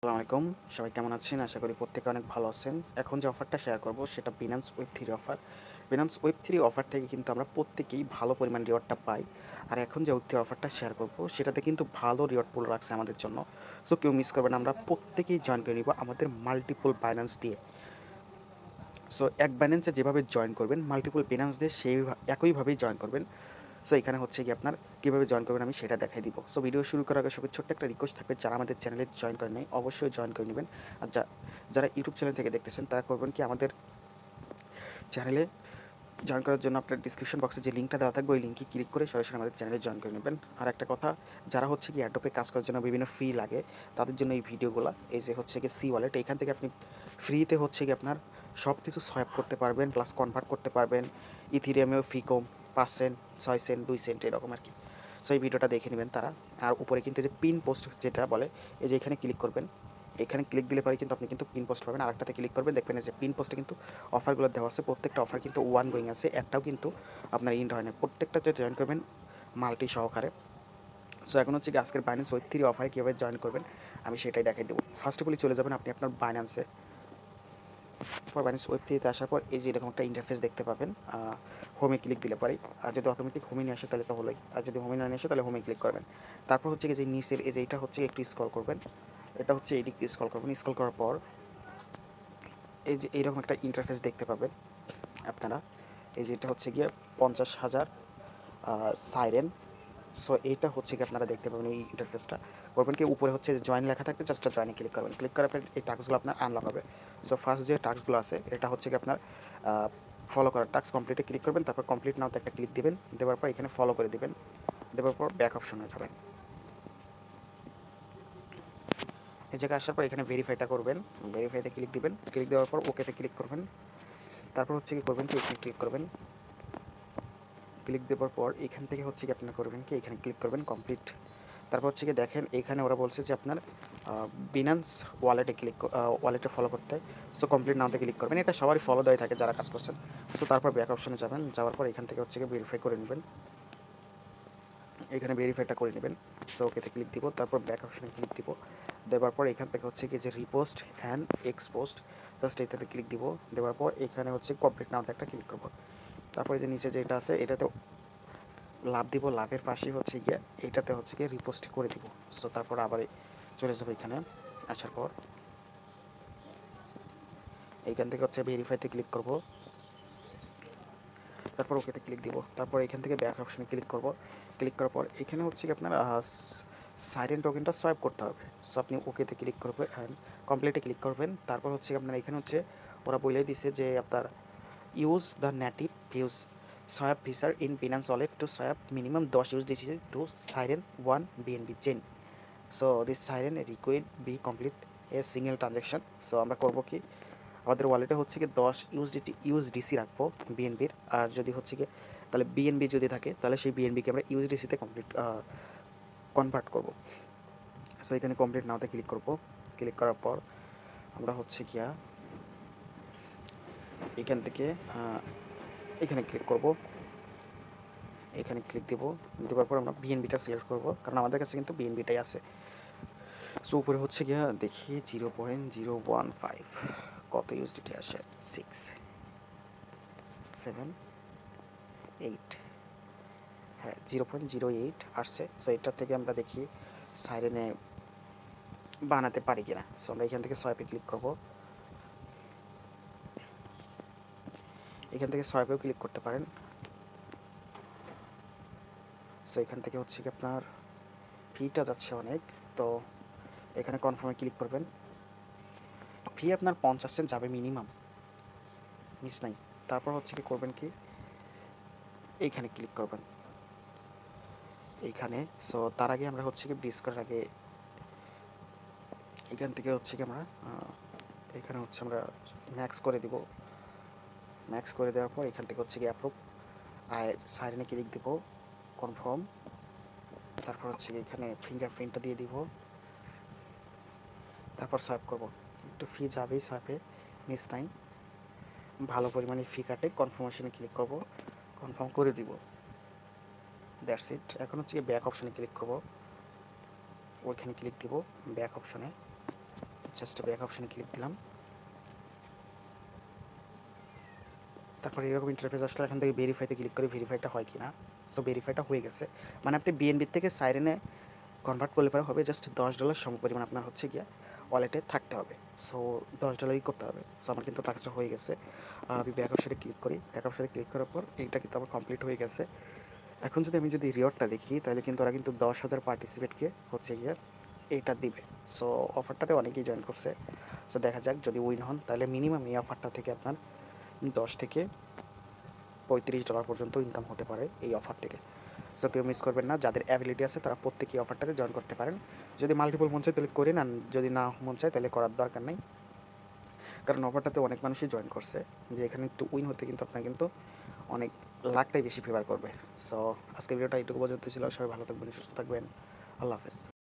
আসসালামু আলাইকুম। সবাই কেমন আছেন? আশা করি প্রত্যেকে অনেক ভালো আছেন। এখন যে অফারটা শেয়ার করব সেটা Binance web three offer Binance web three offer থেকে কিন্তু আমরা প্রত্যেকেই ভালো পরিমাণ রিওয়ার্ডটা পাই। আর এখন যে ওয়েব থ্রি অফারটা শেয়ার করব, সেটাতে কিন্তু ভালো রিওয়ার্ড পুল রাখছে আমাদের জন্য। সো কেউ মিস করবেন আমরা প্রত্যেকেই জয়েন করে নিব আমাদের মাল্টিপল বাইন্যান্স দিয়ে। সো এক বাইন্যান্সে যেভাবে জয়েন করবেন মাল্টিপল বিনান্স দিয়ে সেই একইভাবেই জয়েন করবেন। সো এখানে হচ্ছে কি আপনার কীভাবে জয়েন করবেন আমি সেটা দেখাই দিব। সো ভিডিও শুরু করার আগে সবাই ছোট্ট একটা রিকোয়েস্ট থাকবে, যারা আমাদের চ্যানেলে জয়েন করেন নেই, অবশ্যই জয়েন করে নেবেন। আর যারা ইউটিউব চ্যানেল থেকে দেখতেছেন, তারা করবেন কি, আমাদের চ্যানেলে জয়েন করার জন্য আপনার ডিসক্রিপশন বক্সে যে লিঙ্কটা দেওয়া থাকবে, ওই লিঙ্কে ক্লিক করে সরাসরি আমাদের চ্যানেলে জয়েন করে নেবেন। আর একটা কথা, যারা হচ্ছে কি অ্যাডোপে কাজ করার জন্য বিভিন্ন ফি লাগে, তাদের জন্য এই ভিডিওগুলো এই যে হচ্ছে কি সি ওয়ালেট এখান থেকে আপনি ফ্রিতে হচ্ছে কি আপনার সব কিছু সোয়াপ করতে পারবেন প্লাস কনভার্ট করতে পারবেন ইথিরিয়ামেও ফি কম পাঁচ সেন্ট, ছয় সেন্ট, দুই সেন্ট এরকম আর কি। সো এই ভিডিওটা দেখে নেবেন তারা। আর উপরে কিন্তু যে পিন পোস্ট যেটা বলে, এই যে এখানে ক্লিক করবেন। এখানে ক্লিক দিলে পরে কিন্তু আপনি কিন্তু পিন পোস্ট পাবেন। আর একটাতে ক্লিক করবেন, দেখবেন যে পিন পোস্টে কিন্তু অফারগুলো দেওয়া আছে। প্রত্যেকটা অফার কিন্তু ওয়ান গোয়িং আছে। একটাও কিন্তু আপনার ইন্ড হয় না। প্রত্যেকটা যে জয়েন করবেন মাল্টি সহকারে। সো এখন হচ্ছে কি আজকের বাইন্যান্স ওয়েব থ্রি অফারে কীভাবে জয়েন করবেন, আমি সেটাই দেখাই দেবো। ফার্স্ট অফ অল চলে যাবেন আপনি আপনার বাইন্যান্সে পর বাইন্যান্স ওয়েব থ্রিতে আসার পর এই যে এরকম একটা ইন্টারফেস দেখতে পাবেন হোমে ক্লিক দিলে পরে আর যদি অটোমেটিক হোমে নিয়ে আসে তাহলে তো হলোই। আর যদি হোমে না নিয়ে আসে তাহলে হোমে ক্লিক করবেন। তারপর হচ্ছে যে নিচের এই যে এটা হচ্ছে একটু স্ক্রল করবেন। এটা হচ্ছে এই দিক স্ক্রল করবেন। স্ক্রল করার পর এই যে এইরকম একটা ইন্টারফেস দেখতে পাবেন আপনারা। এই যে এটা হচ্ছে গিয়ে পঞ্চাশ হাজার সাইরেন সো এইটা হচ্ছে কি আপনারা দেখতে পাবেন এই ইন্টারফেসটা করবেন কি, উপরে হচ্ছে জয়েন লেখা থাকবে জাস্ট জয়েনে ক্লিক করবেন। ক্লিক করার পর এই টাস্কগুলো আপনার আনলক হবে। সো ফার্স্ট যে টাস্কগুলো আছে, এটা হচ্ছে কি আপনার ফলো করার টাস্ক কমপ্লিটে ক্লিক করবেন। তারপর কমপ্লিট নাওতে একটা ক্লিক দিবেন। দেওয়ার পর এখানে ফলো করে দিবেন। দেওয়ার পর ব্যাক অপশনে যাবেন। এই জায়গায় আসার পর এখানে ভেরিফাইটা করবেন। ভেরিফাইতে ক্লিক দিবেন। ক্লিক দেওয়ার পর ওকেতে ক্লিক করবেন। তারপর হচ্ছে কি করবেন কি ক্লিক করবেন। ক্লিক দেওয়ার পর এখান থেকে হচ্ছে কি আপনার করবেন কি? এখানে ক্লিক করবেন কমপ্লিট তারপর হচ্ছে কি দেখেন, এখানে ওরা বলছে যে আপনার বিনান্স ওয়ালেটে ক্লিক ওয়ালেটে ফলো করতে সো কমপ্লিট নাওতে ক্লিক করবেন। এটা সবারই ফলো দেওয়া থাকে যারা কাজ করছেন। সো তারপর ব্যাক অপশনে যাবেন। যাওয়ার পর এখান থেকে হচ্ছে কি ভেরিফাই করে নেবেন। এখানে ভেরিফাইটা করে নেবেন। সো ওকেতে ক্লিক দিব। তারপর ব্যাক অপশনে ক্লিক দিব। দেওয়ার পর এখান থেকে হচ্ছে কি যে repost and X post just এটাতে ক্লিক দিব। দেওয়ার পর এখানে হচ্ছে কমপ্লিট নাওতে একটা ক্লিক করব। তারপরে যে নিচে যেটা আছে, এটাতে লাভ দিব, লাভের পাশেই হচ্ছে গিয়ে এটাতে হচ্ছে গিয়ে রিপোস্ট করে দিব। সো তারপর আবার চলে যাব এখানে, আসার পর। এইখান থেকে হচ্ছে ভেরিফাইতে ক্লিক করব। তারপর ওকেতে ক্লিক দিব। তারপর এখান থেকে ব্যাক অপশানে ক্লিক করব। ক্লিক করার পর এখানে হচ্ছে কি আপনার সাইরেন টোকেনটা সোয়াইপ করতে হবে। সো আপনি ওকেতে ক্লিক করবেন অ্যান্ড কমপ্লিটে ক্লিক করবেন। তারপর হচ্ছে আপনার এখানে হচ্ছে, ওরা বলে দিছে যে আপনার the native views swap feature in Binance wallet to swap minimum দশ ইউজ দিয়েছে to Siren one BNB chain so this Siren required be complete a single transaction so আমরা করব কি? আমাদের ওয়ালেটে হচ্ছে কি দশ ইউএসডিটি ইউএসডিসি রাখব বিএনবির আর যদি হচ্ছে কি, তাহলে বিএনবি যদি থাকে, তাহলে সেই বিএনবিকে আমরা ইউএসডিসিতে কমপ্লিট কনভার্ট করব। সো এখানে কমপ্লিট নাওতে ক্লিক করব। ক্লিক করার পর আমরা হচ্ছে গিয়া এখান থেকে এখানে ক্লিক করব। এখানে ক্লিক দেব। দেওয়ার পর আমরা বিএনবিটা সিলেক্ট করব। কারণ আমাদের কাছে কিন্তু বিএনবিটাই আছে। সো উপরে হচ্ছে গিয়া দেখি zero point zero one five কত ইউএসডিটি আসে? সিক্স সেভেন এইট হ্যাঁ জিরো পয়েন্ট জিরো এইট আসছে। সো এটার থেকে আমরা দেখি সাইরেনে বানাতে পারি কিনা। সো আমরা এখান থেকে সোয়াইপে ক্লিক করব। এখান থেকে সোয়াইপেও ক্লিক করতে পারেন। সো এখান থেকে হচ্ছে কি আপনার ফিটা যাচ্ছে অনেক। তো, এখানে কনফার্মে ক্লিক করবেন। ফি আপনার পঞ্চাশ সেন্ট যাবে মিনিমাম মিস নাই। তারপর হচ্ছে কি করবেন কি? এইখানে ক্লিক করবেন। এইখানে। সো তার আগে আমরা হচ্ছে কি ব্রিজ করার আগে এখান থেকে হচ্ছে কি আমরা এখানে হচ্ছে আমরা ম্যাক্স করে দিব। ম্যাক্স করে দেওয়ার পর এখান থেকে হচ্ছে কি অ্যাপ্রুভ আর সাইডে ক্লিক দিব? কনফার্ম তারপর হচ্ছে এখানে ফিঙ্গারপ্রিন্টটা দিয়ে দিব। তারপর সোয়াইপ করব। একটু ফি যাবেই সোয়াইপে মিস নাই। ভালো পরিমাণে ফি কাটে কনফার্মেশনে ক্লিক করব। কনফার্ম করে দিব। দ্যাটস ইট এখন হচ্ছে ব্যাক অপশানে ক্লিক করব। ওইখানে ক্লিক দিব ব্যাক অপশানে জাস্ট ব্যাক অপশানে ক্লিক দিলাম। তারপরে এরকম ইন্টারফেস আসলে এখান থেকে ভেরিফাইতে ক্লিক করে ভেরিফাইটা হয় কি না সো ভেরিফাইটা হয়ে গেছে। মানে আপনি বিএনবি থেকে সাইরেনে কনভার্ট করলে পরে হবে জাস্ট দশ ডলার সম পরিমাণ আপনার হচ্ছে গিয়া ওয়ালেটে থাকতে হবে। সো দশ ডলারই করতে হবে। সো আমার কিন্তু টাকাটা হয়ে গেছে। আমি ব্যাক অপশানে ক্লিক করি। ব্যাক অপশানে ক্লিক করার পর এইটা কিন্তু আমার কমপ্লিট হয়ে গেছে। এখন যদি আমি যদি রিওয়ার্ডটা দেখি, তাহলে কিন্তু ওরা কিন্তু দশ হাজার পার্টিসিপেটকে হচ্ছে গিয়ে এইটা দিবে। সো অফারটাতে অনেকেই জয়েন করছে। সো দেখা যাক যদি উইন হন, তাহলে মিনিমাম এই অফারটা থেকে আপনার দশ থেকে পঁয়ত্রিশ ডলার পর্যন্ত ইনকাম হতে পারে এই অফার থেকে। সো কেউ মিস করবেন না। যাদের অ্যাবিলিটি আছে, তারা প্রত্যেকে এই অফারটাতে জয়েন করতে পারেন। যদি মাল্টিপল মন চায়, তাহলে করে নেন। যদি না মন চায়, তাহলে করার দরকার নেই। কারণ অফারটাতে অনেক মানুষই জয়েন করছে, যে এখানে একটু উইন হতে কিন্তু আপনার কিন্তু অনেক লাখটাই বেশি ফেভার করবে। সো আজকে ভিডিওটা এইটুকু পর্যন্ত ছিল। সবাই ভালো থাকবেন, সুস্থ থাকবেন। আল্লাহ হাফেজ।